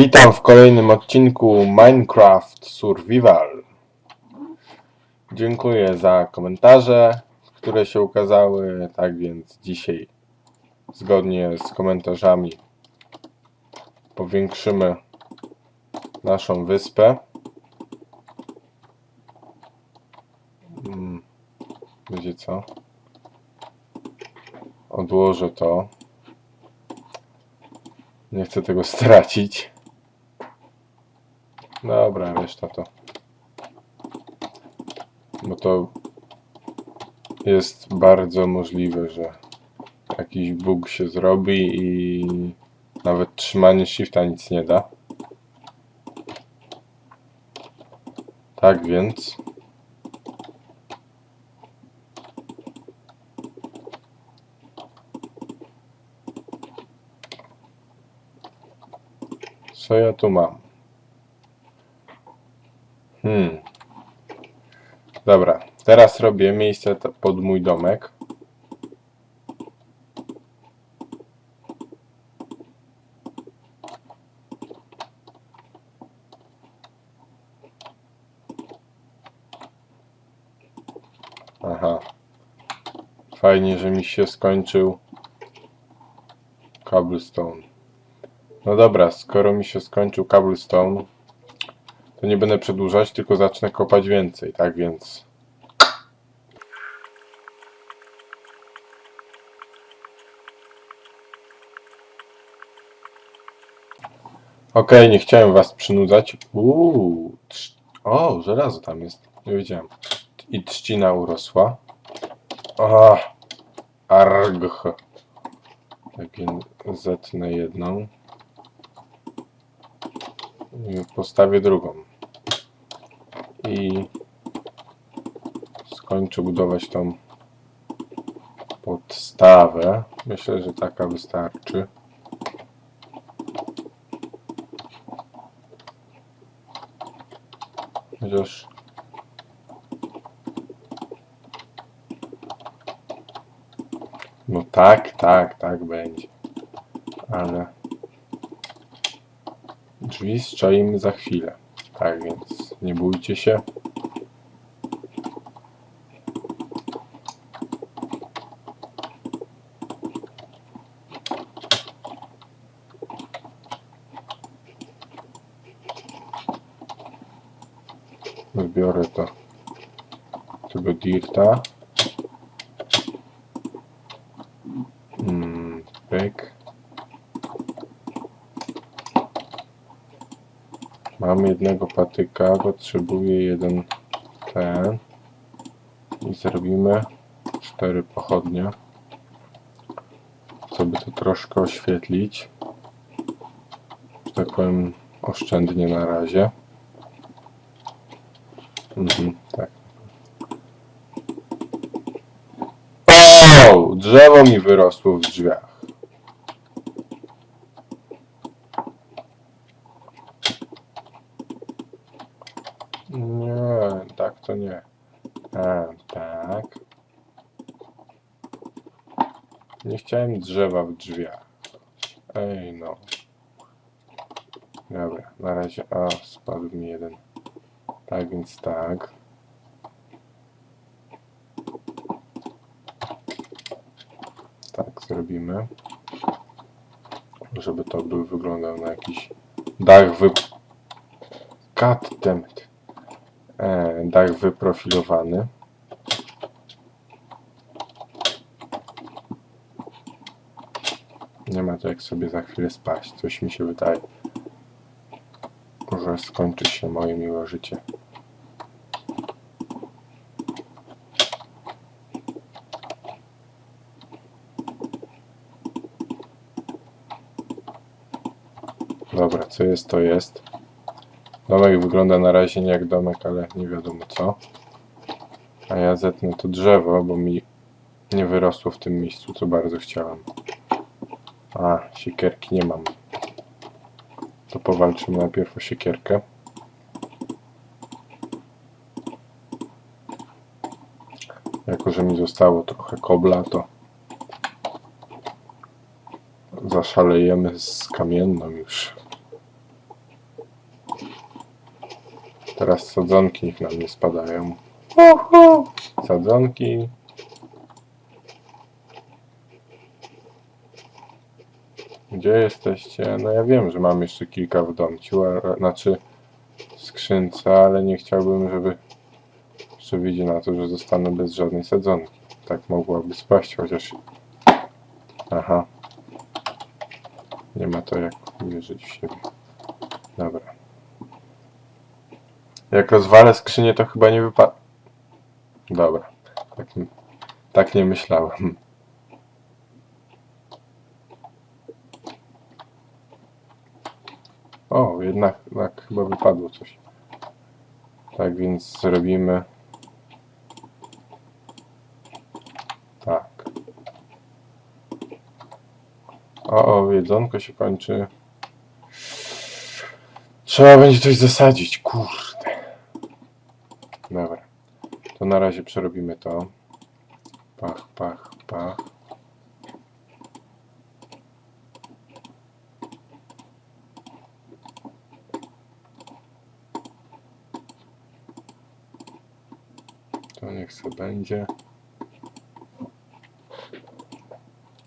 Witam w kolejnym odcinku Minecraft Survival. Dziękuję za komentarze, które się ukazały. Tak więc dzisiaj, zgodnie z komentarzami, powiększymy naszą wyspę. Mm, Wiecie co? Odłożę to. Nie chcę tego stracić. Dobra, reszta to. Bo to jest bardzo możliwe, że jakiś bóg się zrobi i nawet trzymanie shifta nic nie da. Tak więc. Co ja tu mam? Hmm. Dobra, teraz robię miejsce pod mój domek. Aha. Fajnie, że mi się skończył cobblestone. No dobra, skoro mi się skończył cobblestone, to nie będę przedłużać, tylko zacznę kopać więcej, tak więc... Okej, nie chciałem was przynudzać. Uuu, trz- o, żelazo tam jest, nie wiedziałem. I trzcina urosła. O, argh. Tak więc zetnę jedną. I postawię drugą. I skończę budować tą podstawę. Myślę, że taka wystarczy. Chociaż No tak, tak, tak będzie. Ale drzwi zczaimy za chwilę. Tak więc nie bójcie się. Zbiorę to tego dirta. Mm. Mam jednego patyka, potrzebuję jeden ten. I zrobimy cztery pochodnie. Co by to troszkę oświetlić. Że tak powiem oszczędnie na razie. Mhm, tak. O, drzewo mi wyrosło w drzwiach. Nie, tak to nie. A, tak. Nie chciałem drzewa w drzwiach. Ej, no. Dobra, na razie. A, spadł mi jeden. Tak więc tak. Tak zrobimy. Żeby to był wyglądał na jakiś dach wy... God damn it. E, dach wyprofilowany. Nie ma to jak sobie za chwilę spaść. Coś mi się wydaje. Że skończy się moje miłe życie. Dobra, co jest, to jest. Domek wygląda na razie nie jak domek, ale nie wiadomo co. A ja zetnę to drzewo, bo mi nie wyrosło w tym miejscu, co bardzo chciałem. A, siekierki nie mam. To powalczymy najpierw o siekierkę. Jako, że mi zostało trochę kobla, to zaszalejemy z kamienną już. Teraz sadzonki niech nam nie spadają. Sadzonki. Gdzie jesteście? No ja wiem, że mam jeszcze kilka w domciu, a, znaczy skrzynce, ale nie chciałbym, żeby że wyjdzie na to, że zostanę bez żadnej sadzonki. Tak mogłaby spaść, chociaż... Aha. Nie ma to jak wierzyć w siebie. Dobra. Jak rozwalę skrzynię, to chyba nie wypada. Dobra. Tak, tak nie myślałem. O, jednak, jednak chyba wypadło coś. Tak więc zrobimy. Tak. O, o, jedzonko się kończy. Trzeba będzie coś zasadzić, kurde. Dobra. To na razie przerobimy to. Pach, pach, pach. To niech se będzie.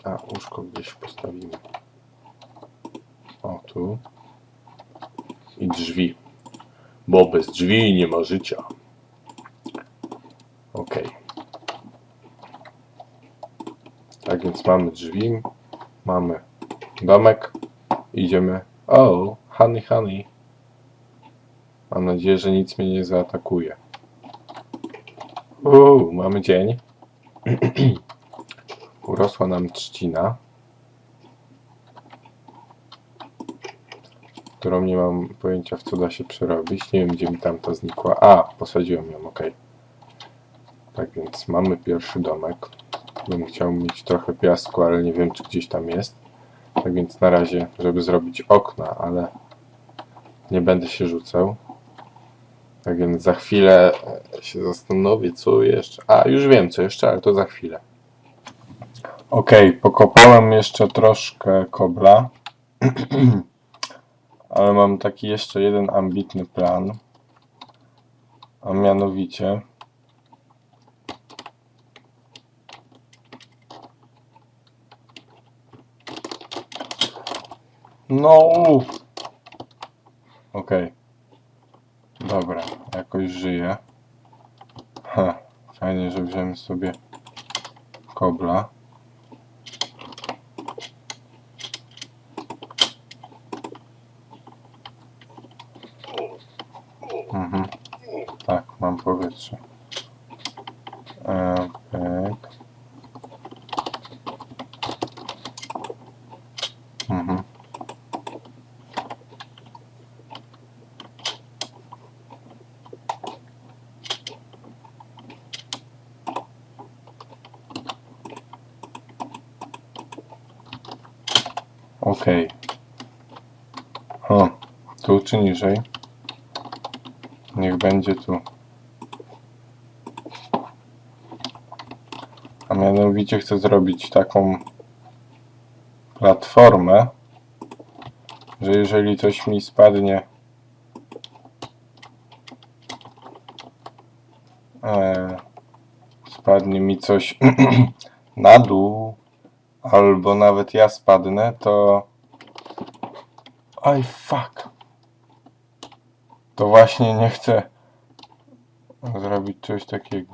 A, łóżko gdzieś postawimy. O, tu. I drzwi. Bo bez drzwi nie ma życia. Ok. Tak więc mamy drzwi, mamy domek, idziemy. O, honey, honey. Mam nadzieję, że nic mnie nie zaatakuje. Uuu, mamy dzień. Urosła nam trzcina, którą nie mam pojęcia w co da się przerobić. Nie wiem gdzie mi tam to znikła. A, posadziłem ją, ok. Tak więc mamy pierwszy domek. Bym chciał mieć trochę piasku, ale nie wiem czy gdzieś tam jest. Tak więc na razie, żeby zrobić okna, ale nie będę się rzucał. Tak więc za chwilę e, się zastanowię, co jeszcze. A, już wiem, co jeszcze, ale to za chwilę. Ok, pokopałem jeszcze troszkę kobla. ale mam taki jeszcze jeden ambitny plan. A mianowicie. No. uff. Okej. Dobra, jakoś żyję. Ha, fajnie, że wziąłem sobie kobla. Mhm. Tak, mam powietrze. E, pyk. Mhm. Okej. O, tu czy niżej? Niech będzie tu. A mianowicie chcę zrobić taką platformę, że jeżeli coś mi spadnie e, spadnie mi coś na dół albo nawet ja spadnę, to oj fuck to właśnie nie chcę zrobić czegoś takiego.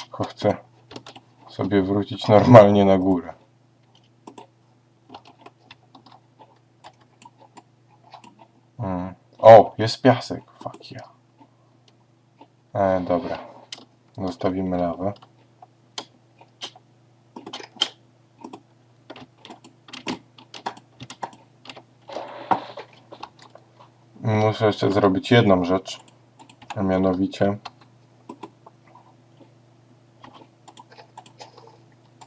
Tylko chcę sobie wrócić normalnie na górę. Mm. O, jest piasek. Fuck ja. E, dobra. Zostawimy lawę. Muszę jeszcze zrobić jedną rzecz, a mianowicie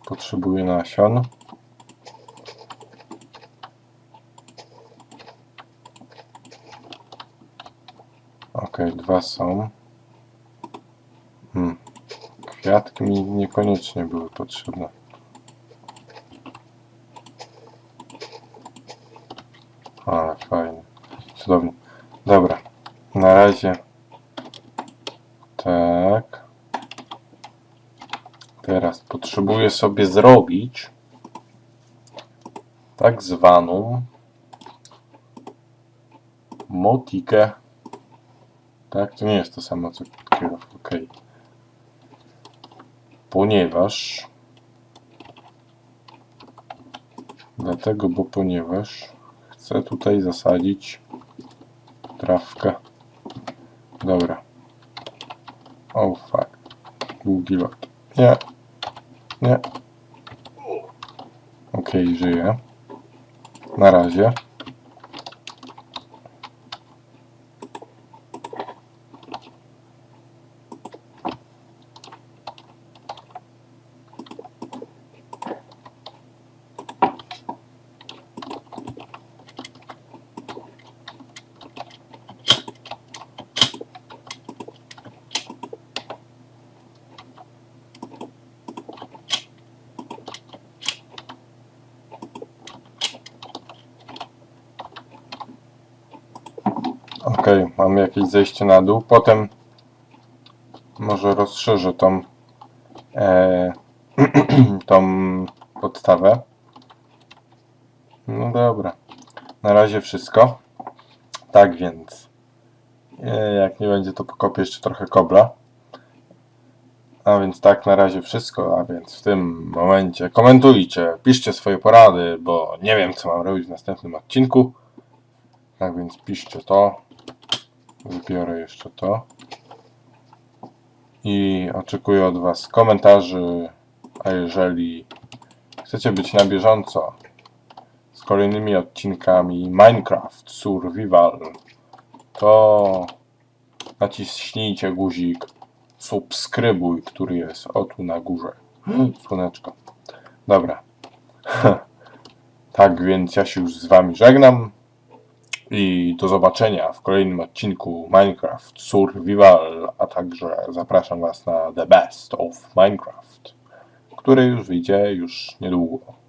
potrzebuję nasion. Ok, dwa są. Hmm. Kwiatki mi niekoniecznie były potrzebne. Ale fajnie. Cudownie. Dobra. Na razie. Tak. Teraz potrzebuję sobie zrobić tak zwaną motikę. Tak, to nie jest to samo co kierowca. OK. Ponieważ. Dlatego, bo ponieważ chcę tutaj zasadzić trawkę. Dobra. Oh fuck. Długi lot. Nie. Nie. Okej, żyję. Na razie. Okej, mam jakieś zejście na dół. Potem może rozszerzę tą, e, tą podstawę. No dobra. Na razie wszystko. Tak więc, e, jak nie będzie, to pokopię jeszcze trochę kobla. A więc tak, na razie wszystko. A więc w tym momencie komentujcie, piszcie swoje porady, bo nie wiem, co mam robić w następnym odcinku. Tak więc piszcie to. Wybiorę jeszcze to. I oczekuję od Was komentarzy. A jeżeli chcecie być na bieżąco z kolejnymi odcinkami Minecraft Survival, to naciśnijcie guzik subskrybuj, który jest o tu na górze. Słoneczko. Dobra. tak więc ja się już z Wami żegnam. I do zobaczenia w kolejnym odcinku Minecraft Survival, a także zapraszam Was na The Best of Minecraft, który już wyjdzie już niedługo.